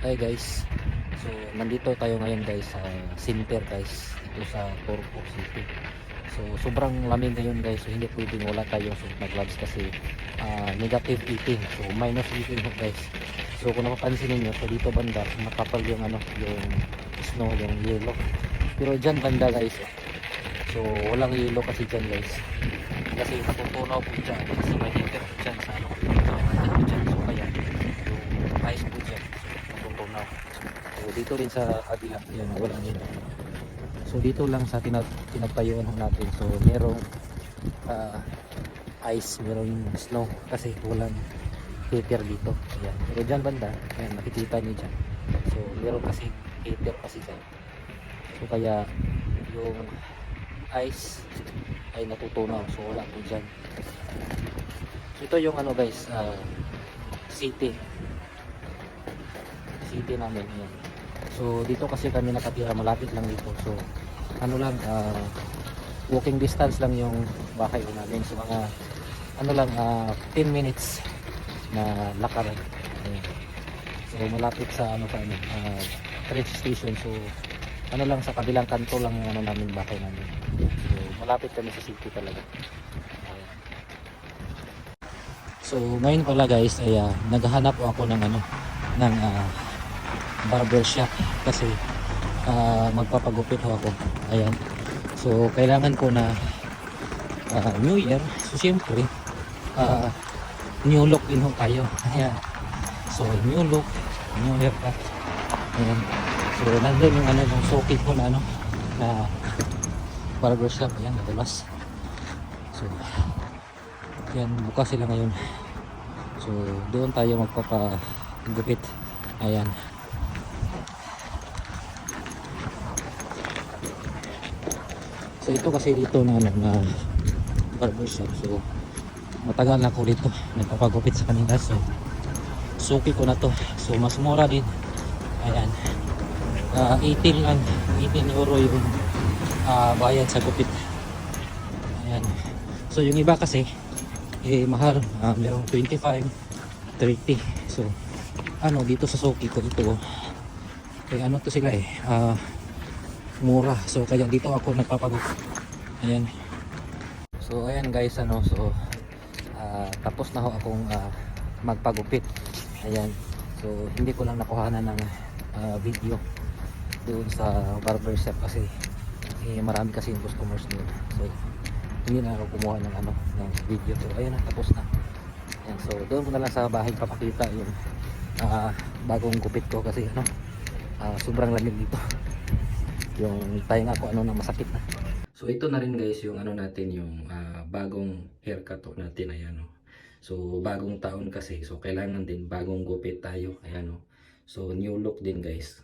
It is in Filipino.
Hi guys. So nandito tayo ngayon guys sa center guys dito sa Turco City. So sobrang lamig ngayon guys. So hindi pwedeng wala tayong suit na gloves kasi ah, negative 18. So minus 18 ho, guys. So kung napapansin niyo so dito banda makapal yung ano yung snow yung yellow. Pero dyan banda guys. So walang yellow kasi dyan guys. Kasi natutunaw po dyan kasi may heater dyan sa ano. Sa heater po dyan. So kaya yung ice po dyan natutunaw. So dito rin sa kabila, yan, wala nila. So dito lang sa tinag tinagtayuan natin. So merong ah, ice, merong snow kasi walang heater dito. Ayan. Pero dyan banda, ayan, makikita niyo dyan. So meron kasi heater kasi dyan. So kaya yung ice ay natutunaw. So wala po dyan. So ito yung ano guys, ah, city city namin yan. So dito kasi kami nakatira malapit lang dito. So ano lang ah, walking distance lang yung bahay ko namin. So mga ano lang ah, 10 minutes na lakaran. Ayan. So malapit sa ano sa ano, ah, train station. So ano lang sa kabilang kanto lang yung ano namin bahay namin. So malapit kami sa city talaga. So ngayon pala guys ay ah, naghahanap ako ng ano ng ah, barber shop kasi ah, magpapagupit ako. Ayan. So kailangan ko na ah, New Year. So siyempre ah, new look din ho tayo. Ayan. So new look, new haircut. Ayan. So nandun yung ano yung socket ko na ano na barber shop. Ayan, nadulas. So yan, bukas sila ngayon. So doon tayo magpapagupit. Ayan. So ito kasi dito na ano na barbershop. So matagal na ako dito nagpapagupit sa kanila. So suki ko na to. So mas mura din. Ayan. Ah, 18 lang. 18 euro yung ah, bayad sa gupit. Ayan. So yung iba kasi eh mahal. Ah, merong 25, 30. So ano dito sa suki ko ito eh ano to sila eh ah, mura. So kaya dito ako nagpapagupit ayan. So ayan guys ano so ah, tapos na ho akong ah, magpagupit. Ayan. So hindi ko lang nakuhanan ng ah, video doon sa barber shop kasi eh, marami kasi yung customers doon. So hindi na ako kumuha ng ano ng video. So ayan tapos na. Ayan, so doon ko na lang sa bahay papakita yung ah, bagong gupit ko kasi ano ah, sobrang lamig dito yung tainga ko ano na masakit na. So ito na rin guys yung ano natin yung ah, bagong haircut natin ayan o so bagong taon kasi. So kailangan din bagong gupit tayo. Ayan o so new look din guys